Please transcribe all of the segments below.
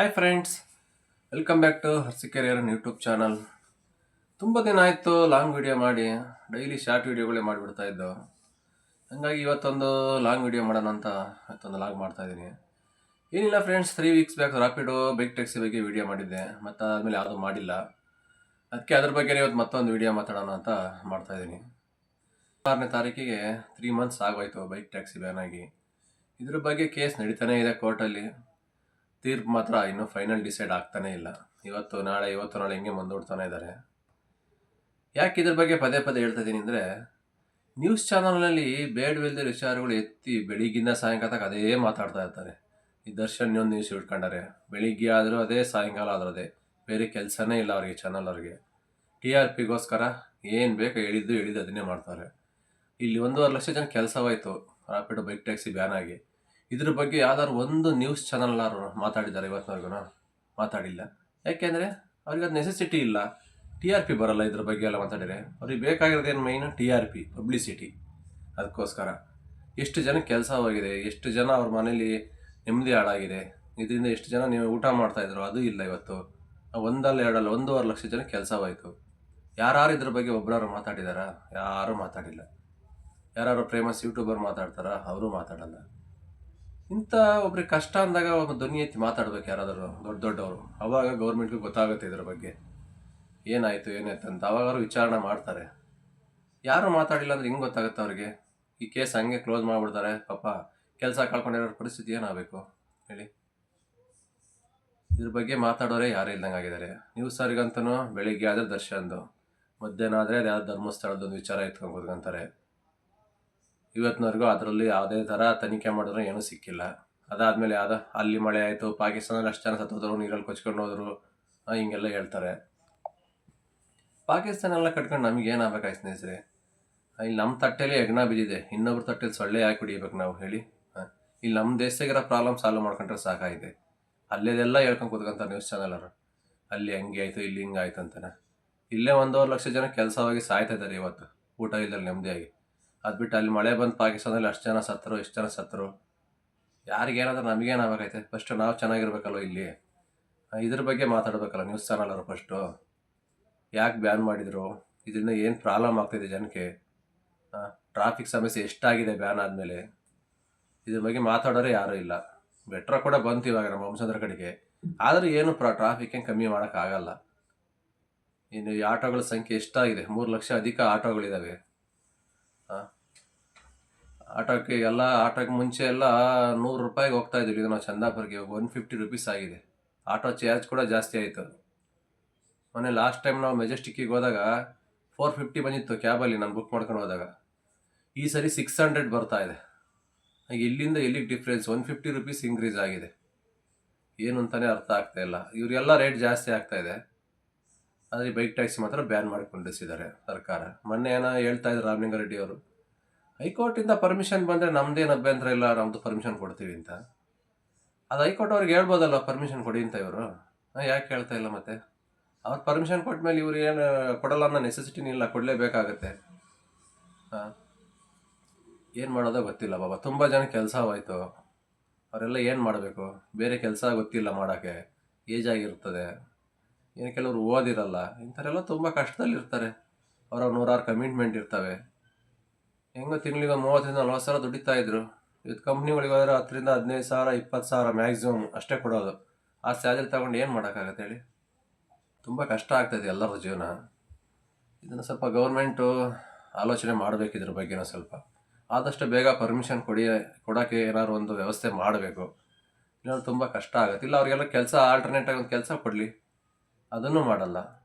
Hi friends welcome back to ಹರ್ಸಿಕೆರಿಯರ್ YouTube channel ತುಂಬ ದಿನ ಆಯಿತು ಲಾಂಗ್ ವಿಡಿಯೋ ಮಾಡಿ ಡೈಲಿ ಶಾರ್ಟ್ ವಿಡಿಯೋಗಳೇ ಮಾಡಿಬಿಡ್ತಾ ಇದ್ದು. ಹಾಗಾಗಿ ಇವತ್ತೊಂದು ಲಾಂಗ್ ವಿಡಿಯೋ ಮಾಡೋಣ ಅಂತ ಇವತ್ತೊಂದು ಲಾಗ್ ಮಾಡ್ತಾ ಇದ್ದೀನಿ. ಏನಿಲ್ಲ friends three weeks back Rapido bike taxi ಬಗ್ಗೆ ವಿಡಿಯೋ ಮಾಡಿದ್ದೆ ಮತ್ತು ಆದಮೇಲೆ ಯಾವುದೂ ಮಾಡಿಲ್ಲ. ಅದಕ್ಕೆ ಅದ್ರ ಬಗ್ಗೆ ಇವತ್ತು ಮತ್ತೊಂದು ವಿಡಿಯೋ ಮಾತಾಡೋಣ ಅಂತ ಮಾಡ್ತಾ ಇದ್ದೀನಿ. ಆರನೇ ತಾರೀಕಿಗೆ ತ್ರೀ ಮಂತ್ಸ್ ಆಗೋಯ್ತು ಬೈಕ್ ಟ್ಯಾಕ್ಸಿ ಬ್ಯಾನ್ ಆಗಿ. ಇದ್ರ ಬಗ್ಗೆ ಕೇಸ್ ನಡೀತಾನೆ ಇದೆ ಕೋರ್ಟಲ್ಲಿ ತೀರ್ಪು ಮಾತ್ರ ಇನ್ನೂ ಫೈನಲ್ ಡಿಸೈಡ್ ಆಗ್ತಾನೇ ಇಲ್ಲ. ಇವತ್ತು, ನಾಳೆ ಇವತ್ತು, ನಾಳೆ ಹಿಂಗೆ ಮುಂದೂಡ್ತಾನೆ ಇದ್ದಾರೆ ಯಾಕೆ ಇದ್ರ ಬಗ್ಗೆ ಪದೇ ಪದೇ ಹೇಳ್ತಾ ಇದ್ದೀನಿ ಅಂದರೆ ನ್ಯೂಸ್ ಚಾನಲ್ನಲ್ಲಿ ಬೇಡವಿಲ್ಲದೆ ವಿಚಾರಗಳು ಎತ್ತಿ ಬೆಳಿಗ್ಗಿನ ಸಾಯಂಕಾಲ ತನಕ ಅದೇ ಮಾತಾಡ್ತಾ ಇರ್ತಾರೆ. ಈ ದರ್ಶನ್ ಒಂದು ನ್ಯೂಸ್ ಇಟ್ಕೊಂಡಾರೆ ಬೆಳಿಗ್ಗೆ ಆದರೂ ಅದೇ, ಸಾಯಂಕಾಲ ಆದರೂ ಅದೇ. ಬೇರೆ ಕೆಲಸನೇ ಇಲ್ಲ ಅವ್ರಿಗೆ ಚಾನಲ್ ಅವ್ರಿಗೆ. ಟಿ ಆರ್ ಪಿಗೋಸ್ಕರ ಏನು ಬೇಕೋ ಹೇಳಿದ್ದು ಹೇಳಿದ್ದು ಅದನ್ನೇ ಮಾಡ್ತಾರೆ. ಇಲ್ಲಿ ಒಂದೂವರೆ ಲಕ್ಷ ಜನ ಕೆಲಸವಾಯಿತು. ರಾಪಿಡೋ ಬೈಕ್ ಟ್ಯಾಕ್ಸಿ ಬ್ಯಾನ್ ಆಗಿ. ಇದ್ರ ಬಗ್ಗೆ ಯಾವ್ದಾದ್ರು ಒಂದು ನ್ಯೂಸ್ ಚಾನಲ್ನಾರು ಮಾತಾಡಿದ್ದಾರೆ ಇವತ್ತಿನವರೆಗೂ ಮಾತಾಡಿಲ್ಲ. ಯಾಕೆಂದರೆ ಅವ್ರಿಗೆ ಅದು ನೆಸೆಸಿಟಿ ಇಲ್ಲ. ಟಿ ಆರ್ ಪಿ ಬರಲ್ಲ ಇದ್ರ ಬಗ್ಗೆ ಎಲ್ಲ ಮಾತಾಡಿದ್ರೆ. ಅವ್ರಿಗೆ ಬೇಕಾಗಿರೋದೇನು main T R P publicity ಅದಕ್ಕೋಸ್ಕರ. ಎಷ್ಟು ಜನಕ್ಕೆ ಕೆಲಸ ಹೋಗಿದೆ ಎಷ್ಟು ಜನ ಅವ್ರ ಮನೇಲಿ ನೆಮ್ಮದಿ ಹಾಳಾಗಿದೆ, ಇದರಿಂದ ಎಷ್ಟು ಜನ ನೀವು ಊಟ ಮಾಡ್ತಾ ಇದ್ರು ಅದು ಇಲ್ಲ ಇವತ್ತು. ಒಂದಲ್ಲ ಎರಡಲ್ಲ ಒಂದೂವರೆ ಲಕ್ಷ ಜನ ಕೆಲಸ ಹೋಯ್ತು ಯಾರು ಇದ್ರ ಬಗ್ಗೆ ಒಬ್ಬರವ್ರು ಮಾತಾಡಿದಾರಾ? ಯಾರೂ ಮಾತಾಡಿಲ್ಲ. ಯಾರು ಫೇಮಸ್ ಯೂಟ್ಯೂಬರ್ ಮಾತಾಡ್ತಾರಾ? ಅವರು ಮಾತಾಡಲ್ಲ. ಇಂಥ ಒಬ್ರಿಗೆ ಕಷ್ಟ ಅಂದಾಗ ಒಬ್ಬ ಧ್ವನಿ ಎತ್ತಿ ಮಾತಾಡ್ಬೇಕು ಯಾರಾದರೂ ದೊಡ್ಡ ದೊಡ್ಡವರು. ಅವಾಗ ಗೌರ್ಮೆಂಟ್ಗೂ ಗೊತ್ತಾಗುತ್ತೆ ಇದ್ರ ಬಗ್ಗೆ. ಏನಾಯಿತು, ಏನಾಯ್ತು ಅಂತ ಅವಾಗ ಅವರು ವಿಚಾರಣೆ ಮಾಡ್ತಾರೆ. ಯಾರು ಮಾತಾಡಿಲ್ಲ ಅಂದ್ರೆ ಹಿಂಗೆ ಗೊತ್ತಾಗುತ್ತೆ ಅವ್ರಿಗೆ? ಈ ಕೇಸ್ ಹಂಗೆ ಕ್ಲೋಸ್ ಮಾಡಿಬಿಡ್ತಾರೆ, ಪಾಪ ಕೆಲಸ ಕಳ್ಕೊಂಡಿರೋ ಪರಿಸ್ಥಿತಿ ಏನಾಗಬೇಕು? ಹೇಳಿ. ಇದ್ರ ಬಗ್ಗೆ ಮಾತಾಡೋರೇ ಯಾರು ಇಲ್ದಂಗೆ ಆಗಿದ್ದಾರೆ. ನ್ಯೂಸ್ ಸಾರಿಗಂತೂ ಬೆಳಿಗ್ಗೆ ಆದರೆ ದರ್ಶನ್ದು, ಮಧ್ಯಾಹ್ನ ಆದರೆ ಯಾವ್ದು ಧರ್ಮಸ್ಥಳದೊಂದು ವಿಚಾರ ಎತ್ಕೊಂಡು ಕೂತ್ಕೊಂತಾರೆ. ಇವತ್ತಿನವರೆಗೂ ಅದರಲ್ಲಿ ಯಾವುದೇ ಥರ ತನಿಖೆ ಮಾಡಿದ್ರು ಏನೂ ಸಿಕ್ಕಿಲ್ಲ. ಅದಾದಮೇಲೆ ಯಾವ್ದು ಅಲ್ಲಿ ಮಳೆ ಆಯಿತು, ಪಾಕಿಸ್ತಾನದಲ್ಲಿ ಅಷ್ಟು ಜನ ಸತ್ತೋದ್ರು ನೀರಲ್ಲಿ ಕೊಚ್ಕೊಂಡು ಹೋದರು ಹಿಂಗೆಲ್ಲ ಹೇಳ್ತಾರೆ. ಪಾಕಿಸ್ತಾನ ಎಲ್ಲ ಕಟ್ಕೊಂಡು ನಮಗೆ ಏನಾಗಬೇಕಾಯ್ತು ಸ್ನೇಹಿತರೆ? ಇಲ್ಲಿ ನಮ್ಮ ತಟ್ಟೆಲಿ ಹೆಗ್ಣ ಬಿದ್ದಿದೆ. ಇನ್ನೊಬ್ರ ತಟ್ಟೆಲಿ ಸೊಳ್ಳೆ ಯಾಕೆ ಕುಡಿಬೇಕು ನಾವು, ಹೇಳಿ. ಇಲ್ಲಿ ನಮ್ಮ ದೇಶದಾಗಿರೋ ಪ್ರಾಬ್ಲಮ್ ಸಾಲ್ವ್ ಮಾಡ್ಕೊಂಡ್ರೆ ಸಾಕಾಗಿದೆ. ಅಲ್ಲೇದೆಲ್ಲ ಹೇಳ್ಕೊಂಡು ಕೂತ್ಕೊಂತಾರೆ ನ್ಯೂಸ್ ಚಾನಲರು ಅಲ್ಲಿ ಹಂಗೆ ಆಯಿತು, ಇಲ್ಲಿ ಹಿಂಗೆ ಆಯ್ತು ಅಂತಾನೆ. ಇಲ್ಲೇ ಒಂದೂವರೆ ಲಕ್ಷ ಜನ ಕೆಲಸವಾಗಿ ಸಾಯ್ತಾ ಇದ್ದಾರೆ ಇವತ್ತು. ಊಟ ಇಲ್ಲದಲ್ಲಿ ನೆಮ್ಮದಿಯಾಗಿ. ಅದು ಬಿಟ್ಟು ಅಲ್ಲಿ ಮಳೆ ಬಂದು ಪಾಕಿಸ್ತಾನದಲ್ಲಿ ಅಷ್ಟು ಜನ ಸತ್ತರು, ಇಷ್ಟು ಜನ ಸತ್ತರು. ಯಾರಿಗೇನಾದ್ರೂ ನಮಗೇನಾಗಬೇಕೈತೆ ಫಸ್ಟು ನಾವು ಚೆನ್ನಾಗಿರ್ಬೇಕಲ್ವ ಇಲ್ಲಿ? ಇದ್ರ ಬಗ್ಗೆ ಮಾತಾಡಬೇಕಲ್ಲ ನ್ಯೂಸ್ ಚಾನಲರು ಫಸ್ಟು ಯಾಕೆ ಬ್ಯಾನ್ ಮಾಡಿದರು? ಇದರಿಂದ ಏನು ಪ್ರಾಬ್ಲಮ್ ಆಗ್ತಿದೆ ಜನಕ್ಕೆ ಟ್ರಾಫಿಕ್ ಸಮಸ್ಯೆ ಎಷ್ಟಾಗಿದೆ ಬ್ಯಾನ್ ಆದಮೇಲೆ? ಇದ್ರ ಬಗ್ಗೆ ಮಾತಾಡೋರು ಯಾರೂ ಇಲ್ಲ. ಮೆಟ್ರೋ ಕೂಡ ಬಂತು ಇವಾಗ ನಮ್ಮ ವಂಶಂದ್ರ ಕಡೆಗೆ. ಆದರೂ ಏನು ಪ್ರ ಟ್ರಾಫಿಕ್ ಏನು ಕಮ್ಮಿ ಮಾಡೋಕ್ಕಾಗಲ್ಲ ಇನ್ನು ಈ ಆಟೋಗಳ ಸಂಖ್ಯೆ ಎಷ್ಟಾಗಿದೆ? ಮೂರು ಲಕ್ಷ ಅಧಿಕ ಆಟೋಗಳಿದ್ದಾವೆ ಆಟೋಕ್ಕೆ ಎಲ್ಲ ಆಟೋಕ್ಕೆ ಮುಂಚೆ ಎಲ್ಲ ನೂರು ರೂಪಾಯಿಗೆ ಹೋಗ್ತಾ ಇದ್ವಿ. ನಾವು ಚಂದಾಪುರ್ಗೆ ಒನ್ ಫಿಫ್ಟಿ ರುಪೀಸ್ ಆಗಿದೆ. ಆಟೋ ಚಾರ್ಜ್ ಕೂಡ ಜಾಸ್ತಿ ಆಯಿತು. ಮೊನ್ನೆ ಲಾಸ್ಟ್ ಟೈಮ್ ನಾವು ಮೆಜೆಸ್ಟಿಕ್ಕಿಗೆ ಹೋದಾಗ ಫೋರ್ ಫಿಫ್ಟಿ ಬಂದಿತ್ತು ಕ್ಯಾಬಲ್ಲಿ ನಾನು ಬುಕ್ ಮಾಡ್ಕೊಂಡು ಹೋದಾಗ. ಈ ಸರಿ ಸಿಕ್ಸ್ ಹಂಡ್ರೆಡ್ ಬರ್ತಾ ಇದೆ. ಇಲ್ಲಿಂದ ಎಲ್ಲಿಗೆ difference one fifty rupees increase ಆಗಿದೆ. ಏನು ಅಂತಲೇ ಅರ್ಥ ಆಗ್ತಾ ಇಲ್ಲ. ಇವರೆಲ್ಲ ರೇಟ್ ಜಾಸ್ತಿ ಆಗ್ತಾ ಇದೆ. ಆದರೆ ಬೈಕ್ ಟ್ಯಾಕ್ಸಿ ಮಾತ್ರ ಬ್ಯಾನ್ ಮಾಡಿಕೊಂಡಿಸಿದ್ದಾರೆ ಸರ್ಕಾರ. ಮೊನ್ನೆ ಏನೋ ಹೇಳ್ತಾ ಇದ್ರು ರಾಮಲಿಂಗಾರೆಡ್ಡಿ ಅವರು. ಹೈಕೋರ್ಟಿಂದ ಪರ್ಮಿಷನ್ ಬಂದರೆ ನಮ್ಮದೇನು ಅಭ್ಯಂತರ ಇಲ್ಲ ನಮ್ಮದು ಪರ್ಮಿಷನ್ ಕೊಡ್ತೀವಿ ಅಂತ. ಅದು ಹೈಕೋರ್ಟ್ ಅವ್ರಿಗೆ ಹೇಳ್ಬೋದಲ್ಲ ಪರ್ಮಿಷನ್ ಕೊಡಿ ಅಂತ ಇವರು? ಯಾಕೆ ಹೇಳ್ತಾ ಇಲ್ಲ ಮತ್ತೆ? ಅವ್ರು ಪರ್ಮಿಷನ್ ಕೊಟ್ಟ ಮೇಲೆ ಇವ್ರು ಏನು, ಕೊಡಲ್ಲ ಅನ್ನೋ ನೆಸೆಸಿಟಿನ ಇಲ್ಲ ಕೊಡಲೇಬೇಕಾಗತ್ತೆ ಹಾಂ. ಏನು ಮಾಡೋದೋ ಗೊತ್ತಿಲ್ಲ ಬಾಬಾ, ತುಂಬ ಜನ ಕೆಲಸ ಹೋಯ್ತು. ಅವರೆಲ್ಲ ಏನು ಮಾಡಬೇಕು? ಬೇರೆ ಕೆಲಸ ಗೊತ್ತಿಲ್ಲ ಮಾಡೋಕ್ಕೆ. ಏಜ್ ಆಗಿರ್ತದೆ. ಏನು ಕೆಲವರು ಓದಿರಲ್ಲ. ಇಂಥವರೆಲ್ಲ ತುಂಬ ಕಷ್ಟದಲ್ಲಿರ್ತಾರೆ. ಅವರ ನೂರಾರು ಕಮಿಟ್ಮೆಂಟ್ ಇರ್ತವೆ. ಹೆಂಗೋ ತಿಂಗಳಿಗೆ ಮೂವತ್ತರಿಂದ ನಲ್ವತ್ತು ಸಾವಿರ ದುಡಿತಾ ಇದ್ರು. ಇವತ್ತು ಕಂಪ್ನಿಗಳಿಗೆ ಹೋದ್ರೆ ಹತ್ತರಿಂದ ಹದಿನೈದು ಸಾವಿರ, ಇಪ್ಪತ್ತು ಸಾವಿರ ಮ್ಯಾಕ್ಸಿಮಮ್ ಅಷ್ಟೇ ಕೊಡೋದು. ಆ ಸ್ಯಾಲರಿ ತಗೊಂಡು ಏನು ಮಾಡೋಕ್ಕಾಗತ್ತೆ ಹೇಳಿ? ತುಂಬ ಕಷ್ಟ ಆಗ್ತದೆ ಎಲ್ಲರ ಜೀವನ. ಇದನ್ನು ಸ್ವಲ್ಪ ಗೌರ್ಮೆಂಟು ಆಲೋಚನೆ ಮಾಡಬೇಕು ಇದ್ರ ಬಗ್ಗೆನೂ ಸ್ವಲ್ಪ. ಆದಷ್ಟು ಬೇಗ ಪರ್ಮಿಷನ್ ಕೊಡಿ, ಕೊಡೋಕ್ಕೆ ಏನಾದ್ರು ಒಂದು ವ್ಯವಸ್ಥೆ ಮಾಡಬೇಕು. ಇಲ್ಲಾಂದ್ರೆ ತುಂಬ ಕಷ್ಟ ಆಗುತ್ತೆ. ಇಲ್ಲ, ಅವ್ರಿಗೆಲ್ಲ ಕೆಲಸ ಆಲ್ಟರ್ನೇಟಾಗಿ ಒಂದು ಕೆಲಸ ಕೊಡಲಿ. ಅದನ್ನು ಮಾಡಲ್ಲ.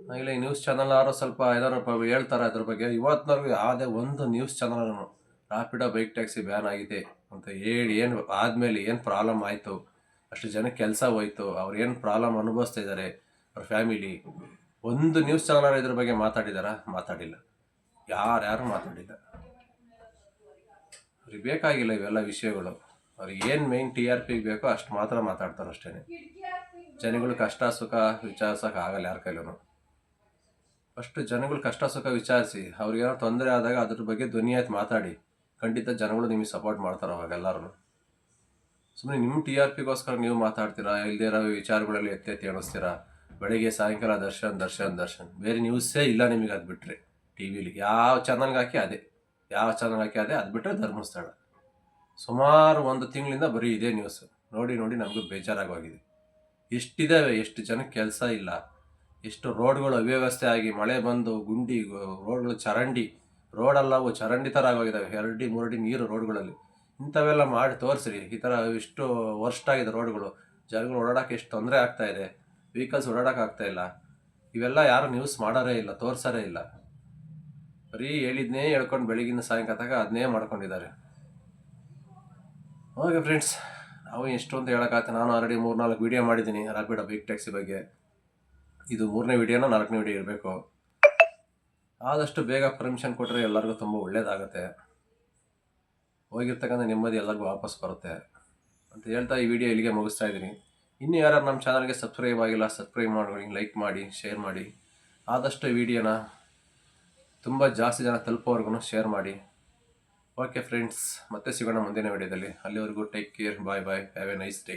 ಇಲ್ಲ, ಈ ನ್ಯೂಸ್ ಚಾನಲ್ ಯಾರೋ ಸ್ವಲ್ಪ ಏನಾರು ಹೇಳ್ತಾರೆ ಅದ್ರ ಬಗ್ಗೆ. ಇವತ್ತಿನವರೆಗೂ ಯಾವುದೇ ಒಂದು news channel Rapido bike taxi ban ಆಗಿದೆ ಅಂತ ಹೇಳಿ ಏನು ಆದಮೇಲೆ ಏನು ಪ್ರಾಬ್ಲಮ್ ಆಯಿತು? ಅಷ್ಟು ಜನಕ್ಕೆ ಕೆಲಸ ಹೋಯ್ತು, ಅವ್ರು ಏನು ಪ್ರಾಬ್ಲಮ್ ಅನುಭವಿಸ್ತಾ ಇದ್ದಾರೆ ಅವ್ರ ಫ್ಯಾಮಿಲಿ ಒಂದು ನ್ಯೂಸ್ ಚಾನಲ್ ಇದ್ರ ಬಗ್ಗೆ ಮಾತಾಡಿದಾರಾ? ಮಾತಾಡಿಲ್ಲ. ಯಾರ್ಯಾರು ಮಾತಾಡಿಲ್ಲ. ಅವ್ರಿಗೆ ಬೇಕಾಗಿಲ್ಲ ಇವೆಲ್ಲ ವಿಷಯಗಳು. ಅವ್ರಿಗೆ ಏನು ಮೇನ್ ಟಿ ಆರ್ ಪಿಗೆ ಬೇಕೋ ಅಷ್ಟು ಮಾತ್ರ ಮಾತಾಡ್ತಾರೆ ಅಷ್ಟೇ ಜನಗಳು ಕಷ್ಟ ಸುಖ ವಿಚಾರಿಸೋಕೆ ಆಗಲ್ಲ ಯಾರ ಕೈಲೂ ಫಸ್ಟ್ ಜನಗಳು ಕಷ್ಟ ಸುಖ ವಿಚಾರಿಸಿ ಅವ್ರಿಗೇನೋ ತೊಂದರೆ ಆದಾಗ ಅದ್ರ ಬಗ್ಗೆ ಧ್ವನಿ ಆಯ್ತು ಮಾತಾಡಿ. ಖಂಡಿತ ಜನಗಳು ನಿಮಗೆ ಸಪೋರ್ಟ್ ಮಾಡ್ತಾರೆ ಅವಾಗ ಎಲ್ಲರೂ ಸುಮ್ಮನೆ ನಿಮ್ಮ ಟಿ ಆರ್ ಪಿಗೋಸ್ಕರ ನೀವು ಮಾತಾಡ್ತೀರಾ? ಇಲ್ಲದೇ ಇರೋ ವಿಚಾರಗಳಲ್ಲಿ ಎತ್ತಿ ಎತ್ತಿ ಎಣಿಸ್ತೀರಾ? ಬೆಳಗ್ಗೆ ಸಾಯಂಕಾಲ ದರ್ಶನ್ ದರ್ಶನ್ ದರ್ಶನ್. ಬೇರೆ ನ್ಯೂಸೇ ಇಲ್ಲ ನಿಮಗೆ ಅದು ಬಿಟ್ಟರೆ ಟಿ ವಿಲಿ ಯಾವ ಚಾನಲ್ಗೆ ಹಾಕಿ ಅದೇ. ಯಾವ ಚಾನಲ್ ಹಾಕಿ ಅದೇ, ಅದು ಬಿಟ್ಟರೆ ಧರ್ಮಸ್ಥಳ. ಸುಮಾರು ಒಂದು ತಿಂಗಳಿಂದ ಬರೀ ಇದೇ ನ್ಯೂಸ್ ನೋಡಿ ನೋಡಿ ನಮಗೂ ಬೇಜಾರಾಗೋಗಿದೆ. ಎಷ್ಟಿದ್ದಾವೆ ಎಷ್ಟು ಜನಕ್ಕೆ ಕೆಲಸ ಇಲ್ಲ? ಎಷ್ಟು ರೋಡ್ಗಳು ಅವ್ಯವಸ್ಥೆ ಆಗಿ ಮಳೆ ಬಂದು ಗುಂಡಿ, ರೋಡ್ಗಳು ಚರಂಡಿ, ರೋಡೆಲ್ಲವೂ ಚರಂಡಿ ಥರ ಆಗೋಗಿದ್ದಾವೆ ಎರಡಿ ಮೂರಡಿ ನೀರು ರೋಡ್ಗಳಲ್ಲಿ. ಇಂಥವೆಲ್ಲ ಮಾಡಿ ತೋರಿಸ್ರಿ. ಈ ಥರ ಇಷ್ಟು ವರ್ಸ್ಟ್ ಆಗಿದೆ ರೋಡ್ಗಳು. ಜನಗಳು ಓಡಾಡೋಕೆ ಎಷ್ಟು ತೊಂದರೆ ಆಗ್ತಾ ಇದೆ. ವೆಹಿಕಲ್ಸ್ ಓಡಾಡೋಕೆ ಆಗ್ತಾ ಇಲ್ಲ. ಇವೆಲ್ಲ ಯಾರು ನ್ಯೂಸ್ ಮಾಡೋರೇ ಇಲ್ಲ, ತೋರಿಸೋರೇ ಇಲ್ಲ. ಬರೀ ಹೇಳಿದ್ನೇ ಹೇಳ್ಕೊಂಡು ಬೆಳಗಿನ ಸಾಯಂಕಾಲ ಅದನ್ನೇ ಮಾಡ್ಕೊಂಡಿದ್ದಾರೆ. ಓಕೆ ಫ್ರೆಂಡ್ಸ್ ನಾವು ಎಷ್ಟು ಅಂತ ಹೇಳೋಕ್ಕಾಗ್ತದೆ ನಾನು ಆಲ್ರೆಡಿ ಮೂರು ನಾಲ್ಕು ವೀಡಿಯೋ ಮಾಡಿದ್ದೀನಿ. ರಾಪಿಡೋ ಬಿಗ್ ಟ್ಯಾಕ್ಸಿ ಬಗ್ಗೆ. ಇದು ಮೂರನೇ ವಿಡಿಯೋನ ನಾಲ್ಕನೇ ವಿಡಿಯೋ ಇರಬೇಕು. ಆದಷ್ಟು ಬೇಗ ಪರ್ಮಿಷನ್ ಕೊಟ್ಟರೆ ಎಲ್ಲರಿಗೂ ತುಂಬ ಒಳ್ಳೇದಾಗುತ್ತೆ. ಹೋಗಿರ್ತಕ್ಕಂಥ ನೆಮ್ಮದಿ ಎಲ್ಲರಿಗೂ ವಾಪಸ್ ಬರುತ್ತೆ. ಅಂತ ಹೇಳ್ತಾ ಈ ವಿಡಿಯೋ ಇಲ್ಲಿಗೆ ಮುಗಿಸ್ತಾ ಇದ್ದೀನಿ. ಇನ್ನು ಯಾರು ನಮ್ಮ ಚಾನಲ್ಗೆ ಸಬ್ಸ್ಕ್ರೈಬ್ ಆಗಿಲ್ಲ, ಸಬ್ಸ್ಕ್ರೈಬ್ ಮಾಡಿ ಲೈಕ್ ಮಾಡಿ, ಶೇರ್ ಮಾಡಿ. ಆದಷ್ಟು ವಿಡಿಯೋನ ತುಂಬ ಜಾಸ್ತಿ ಜನ ತಲುಪೋವರೆಗೂ ಶೇರ್ ಮಾಡಿ. ಓಕೆ ಫ್ರೆಂಡ್ಸ್, ಮತ್ತೆ ಸಿಗೋಣ ಮುಂದಿನ ವಿಡಿಯೋದಲ್ಲಿ. ಅಲ್ಲಿವರೆಗೂ take care, bye bye, have a nice day.